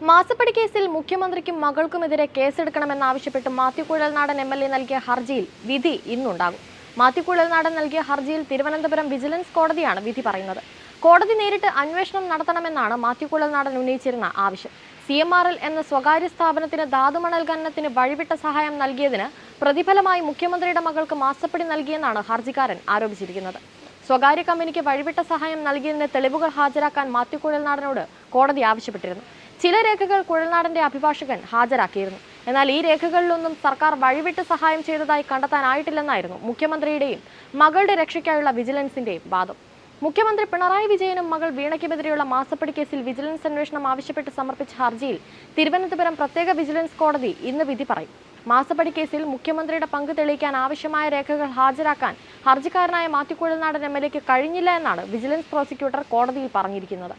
മാസപ്പടി കേസിൽ മുഖ്യമന്ത്രിക്കും മകൾക്കുമെതിരെ കേസെടുക്കണമെന്നാവശ്യപ്പെട്ട് Mathew Kuzhalnadan M L A നൽകിയ ഹർജിയിൽ വിധി ഇന്നുണ്ടാകും. മാത്യു കുഴൽനാടൻ നൽകിയ ഹർജിയിൽ തിരുവനന്തപുരം വിജിലൻസ് കോടതിയാണ് വിധി പറയുന്നത്. കോടതി നേരിട്ട് അന്വേഷണം നടത്തണമെന്നാണ് മാത്യു കുഴൽനാടൻ ഉന്നയിച്ചിരുന്ന ആവശ്യം. സി എം ആർ എൽ എന്ന സ്വകാര്യ സ്ഥാപനത്തിന് ധാതുമണൽ ഖനനത്തിന് വഴിവിട്ട സഹായം നൽകിയതിന് പ്രതിഫലമായി മുഖ്യമന്ത്രിയുടെ മകൾക്ക് മാസപ്പടി നൽകിയെന്നാണ് ഹർജിക്കാരൻ ആരോപിച്ചിരിക്കുന്നത്. സ്വകാര്യ കമ്പനിക്ക് വഴിവിട്ട സഹായം നൽകിയതിന് തെളിവുകൾ ഹാജരാക്കാൻ മാത്യു കുഴൽനാടനോട് കോടതി ആവശ്യപ്പെട്ടിരുന്നു. ചില രേഖകൾ കുഴൽനാടന്റെ അഭിഭാഷകൻ ഹാജരാക്കിയിരുന്നു. എന്നാൽ ഈ രേഖകളിലൊന്നും സർക്കാർ വഴിവിട്ട് സഹായം ചെയ്തതായി കണ്ടെത്താനായിട്ടില്ലെന്നായിരുന്നു മുഖ്യമന്ത്രിയുടെയും മകളുടെ രക്ഷയ്ക്കായുള്ള വിജിലൻസിന്റെയും വാദം. മുഖ്യമന്ത്രി പിണറായി വിജയനും മകൾ വീണയ്ക്കുമെതിരെയുള്ള മാസപ്പടി കേസിൽ വിജിലൻസ് അന്വേഷണം ആവശ്യപ്പെട്ട് സമർപ്പിച്ച ഹർജിയിൽ തിരുവനന്തപുരം പ്രത്യേക വിജിലൻസ് കോടതി ഇന്ന് വിധി പറയും. മാസപ്പടി കേസിൽ മുഖ്യമന്ത്രിയുടെ പങ്ക് തെളിയിക്കാൻ ആവശ്യമായ രേഖകൾ ഹാജരാക്കാൻ ഹർജിക്കാരനായ മാത്യു കുഴൽനാടൻ എം എൽ കഴിഞ്ഞില്ല എന്നാണ് വിജിലൻസ് പ്രോസിക്യൂട്ടർ കോടതിയിൽ പറഞ്ഞിരിക്കുന്നത്.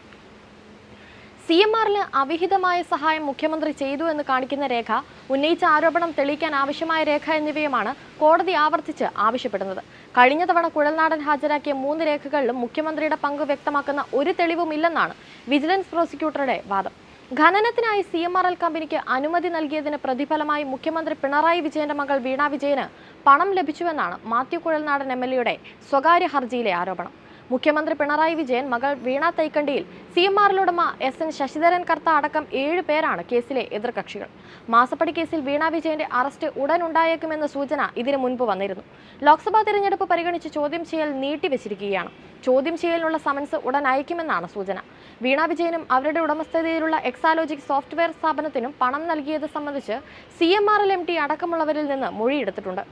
സി എം ആറിന് അവിഹിതമായ സഹായം മുഖ്യമന്ത്രി ചെയ്തു എന്ന് കാണിക്കുന്ന രേഖ ഉന്നയിച്ച ആരോപണം തെളിയിക്കാൻ ആവശ്യമായ രേഖ എന്നിവയുമാണ് കോടതി ആവർത്തിച്ച് ആവശ്യപ്പെടുന്നത്. കഴിഞ്ഞ തവണ കുഴൽനാടൻ ഹാജരാക്കിയ മൂന്ന് രേഖകളിലും മുഖ്യമന്ത്രിയുടെ പങ്ക് വ്യക്തമാക്കുന്ന ഒരു തെളിവുമില്ലെന്നാണ് വിജിലൻസ് പ്രോസിക്യൂട്ടറുടെ വാദം. ഖനനത്തിനായി സി എം ആർ എൽ കമ്പനിക്ക് അനുമതി നൽകിയതിന് പ്രതിഫലമായി മുഖ്യമന്ത്രി പിണറായി വിജയന്റെ മകൾ വീണ വിജയന് പണം ലഭിച്ചുവെന്നാണ് മാത്യു കുഴൽനാടൻ എം എൽ സ്വകാര്യ ഹർജിയിലെ ആരോപണം. മുഖ്യമന്ത്രി പിണറായി വിജയൻ മകൾ വീണ തൈക്കണ്ടിയിൽ സി എം ആറിലുടമ എസ് എൻ ശശിധരൻ കർത്ത അടക്കം ഏഴ് പേരാണ് കേസിലെ എതിർകക്ഷികൾ. മാസപ്പടി കേസിൽ വീണ വിജയന്റെ അറസ്റ്റ് ഉടൻ ഉണ്ടായേക്കുമെന്ന സൂചന ഇതിനു മുൻപ് വന്നിരുന്നു. ലോക്സഭാ തിരഞ്ഞെടുപ്പ് പരിഗണിച്ച് ചോദ്യം ചെയ്യൽ നീട്ടിവെച്ചിരിക്കുകയാണ്. ചോദ്യം ചെയ്യലിനുള്ള സമൻസ് ഉടൻ അയക്കുമെന്നാണ് സൂചന. വീണ വിജയനും അവരുടെ ഉടമസ്ഥതയിലുള്ള എക്സാലോജിക് സോഫ്റ്റ്വെയർ സ്ഥാപനത്തിനും പണം നൽകിയത് സംബന്ധിച്ച് സി എം എം ടി അടക്കമുള്ളവരിൽ നിന്ന് മൊഴിയെടുത്തിട്ടുണ്ട്.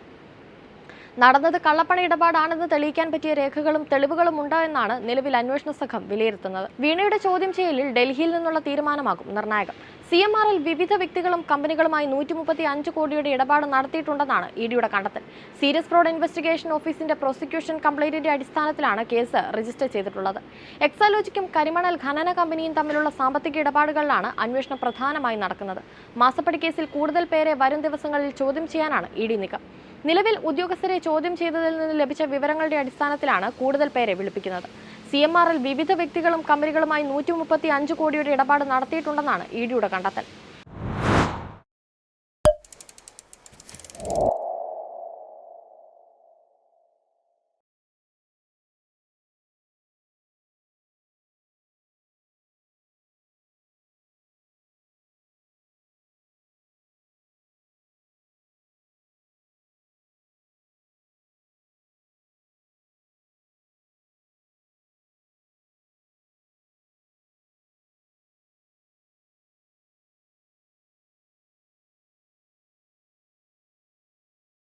നടന്നത് കള്ളപ്പണ ഇടപാടാണെന്ന് തെളിയിക്കാൻ പറ്റിയ രേഖകളും തെളിവുകളും ഉണ്ടോ എന്നാണ് നിലവിൽ അന്വേഷണ സംഘം വിലയിരുത്തുന്നത്. വീണയുടെ ചോദ്യം ചെയ്യലിൽ ഡൽഹിയിൽ നിന്നുള്ള തീരുമാനമാകും നിർണായകം. സി എം ആറിൽ വിവിധ വ്യക്തികളും കമ്പനികളുമായി നൂറ്റി മുപ്പത്തി അഞ്ച് കോടിയുടെ ഇടപാട് നടത്തിയിട്ടുണ്ടെന്നാണ് ഇഡിയുടെ കണ്ടെത്തൽ. സീരിയസ് ഫ്രോഡ് ഇൻവെസ്റ്റിഗേഷൻ ഓഫീസിന്റെ പ്രോസിക്യൂഷൻ കംപ്ലൈന്റിന്റെ അടിസ്ഥാനത്തിലാണ് കേസ് രജിസ്റ്റർ ചെയ്തിട്ടുള്ളത്. എക്സാലോജിക്കും കരിമണൽ ഖനന കമ്പനിയും തമ്മിലുള്ള സാമ്പത്തിക ഇടപാടുകളിലാണ് അന്വേഷണം പ്രധാനമായി നടക്കുന്നത്. മാസപ്പടി കേസിൽ കൂടുതൽ പേരെ വരും ദിവസങ്ങളിൽ ചോദ്യം ചെയ്യാനാണ് ഇഡി നീക്കം. നിലവിൽ ഉദ്യോഗസ്ഥരെ ചോദ്യം ചെയ്തതിൽ നിന്ന് ലഭിച്ച വിവരങ്ങളുടെ അടിസ്ഥാനത്തിലാണ് കൂടുതൽ പേരെ വിളിപ്പിക്കുന്നത്. സി എം ആർ എൽ വിവിധ വ്യക്തികളും കമ്പനികളുമായി നൂറ്റി മുപ്പത്തി അഞ്ച് കോടിയുടെ ഇടപാട് നടത്തിയിട്ടുണ്ടെന്നാണ് ഇ ഡിയുടെ കണ്ടെത്തൽ.